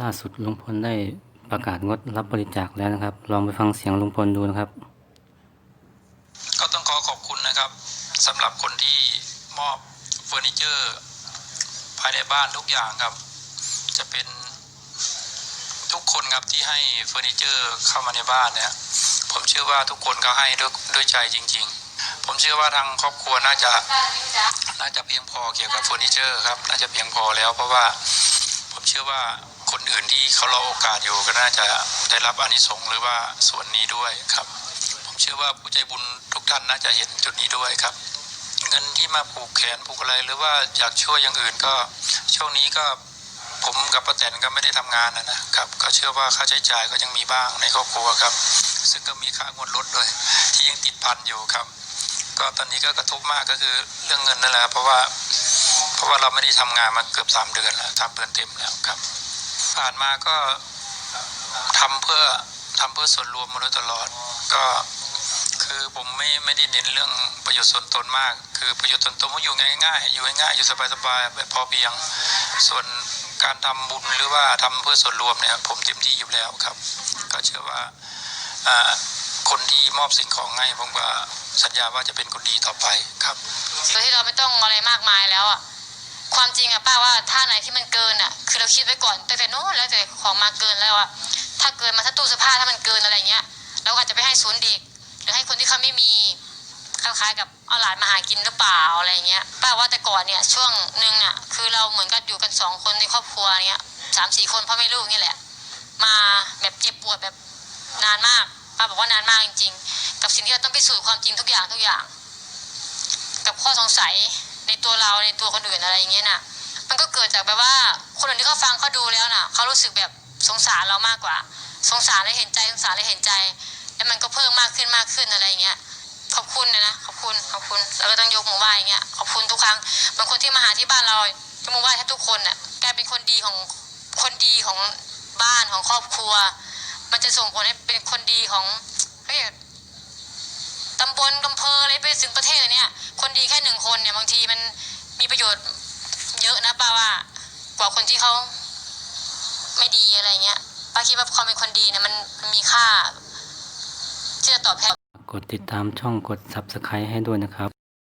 ล่าสุดลุงพลได้ประกาศงดรับบริจาคแล้วนะครับ ลองไปฟังเสียงลุงพลดูนะครับ ก็ต้องขอขอบคุณนะครับสำหรับคนที่มอบเฟอร์นิเจอร์ ภายในบ้านทุกอย่างครับ จะเป็นทุกคนครับที่ให้เฟอร์นิเจอร์เข้ามาในบ้านเนี่ย ผมเชื่อว่าทุกคนก็ให้ด้วยด้วยใจจริง ๆ ผมเชื่อว่าทางครอบครัวน่าจะน่าจะเพียงพอเกี่ยวกับเฟอร์นิเจอร์ครับ น่าจะเพียงพอแล้วเพราะว่า เชื่อว่าคนอื่นที่เขารอโอกาสอยู่ก็น่าจะได้รับอานิสงส์หรือว่าส่วนนี้ด้วยครับ ผมเชื่อว่าผู้ใจบุญทุกท่านน่าจะเห็นจุดนี้ด้วยครับ เงินที่มาผูกแขนผูกอะไรหรือว่าอยากช่วยอย่างอื่นก็ช่วงนี้ก็ผมกับป้าแตนก็ไม่ได้ทำงานนะนะครับ ก็เชื่อว่าค่าใช้จ่ายก็ยังมีบ้างในครอบครัวครับ ซึ่งก็มีค่างวดรถด้วย ที่ยังติดพันอยู่ครับ ก็ตอนนี้ก็กระทบมากก็คือเรื่องเงินนั่นแหละเพราะว่า ราะว่าเราไม่ได้ทำงานมาเกือบสามเดือนแล้วสามเดือนเต็มแล้วครับ ผ่านมาก็ทำเพื่อทำเพื่อส่วนรวมมาโดยตลอด ก็คือผมไม่ไม่ได้เน้นเรื่องประโยชน์ส่วนตนมาก คือประโยชน์ส่วนตนผมอยู่ง่ายๆอยู่ง่ายๆอยู่สบายๆแบบพอเพียง ส่วนการทำบุญหรือว่าทำเพื่อส่วนรวมเนี่ยผมเต็มที่อยู่แล้วครับ ก็เชื่อว่าอ่าคนที่มอบสิ่งของให้ผมก็สัญญาว่าจะเป็นคนดีต่อไปครับโดยที่เราไม่ต้องอะไรมากมายแล้วอะ ความจริงอะป้าว่าถ้าไหนที่มันเกินอะคือเราคิดไว้ก่อนตั้งแต่โน้นแล้วแต่ของมาเกินแล้วอะถ้าเกินมาถ้าตู้เสื้อผ้าถ้ามันเกินอะไรเงี้ยเราก็อาจจะไปให้ศูนย์เด็ก หรือให้คนที่เขาไม่มีคล้ายๆกับเอาหลานมาหากินหรือเปล่าอะไรเงี้ยป้าว่าแต่ก่อนเนี่ยช่วงหนึ่งอะคือเราเหมือนกับอยู่กันสองคนในครอบครัวเนี้ยสามสี่คนพ่อแม่ลูกนี่แหละ มาแบบเจ็บปวดแบบนานมากป้าบอกว่านานมากจริง ๆ กับสิ่งที่เราต้องพิสูจน์ความจริงทุกอย่างทุกอย่าง กับข้อสงสัย ในตัวเราในตัวคนอื่นอะไรอย่างเงี้ยน่ะ มันก็เกิดจากแบบว่า คนอื่นที่เขาฟังเขาดูแล้วน่ะเขารู้สึกแบบสงสารเรามากกว่า สงสารและเห็นใจสงสารและเห็นใจ แล้วมันก็เพิ่มมากขึ้นมากขึ้นอะไรอย่างเงี้ยขอบคุณนะนะขอบคุณขอบคุณแล้วก็ต้องยกมือไหว้อย่างเงี้ยขอบคุณทุกครั้งบางคนที่มาหาที่บ้านเรายกมือไหว้แทบทุกคนน่ะกลายเป็นคนดีของคนดีของบ้านของครอบครัว มันจะส่งผลให้เป็นคนดีของเรีย ตำบลอำเภออะไรไปถึงประเทศเนี่ย คนดีแค่หนึ่งคนเนี่ยบางทีมันมีประโยชน์เยอะนะป้าว่ากว่าคนที่เขาไม่ดีอะไรเงี้ยป้าคิดว่าความเป็นคนดีเนี่ยมันมันมีค่าที่จะตอบแทน กดติดตามช่องกด subscribe ให้ด้วยนะครับ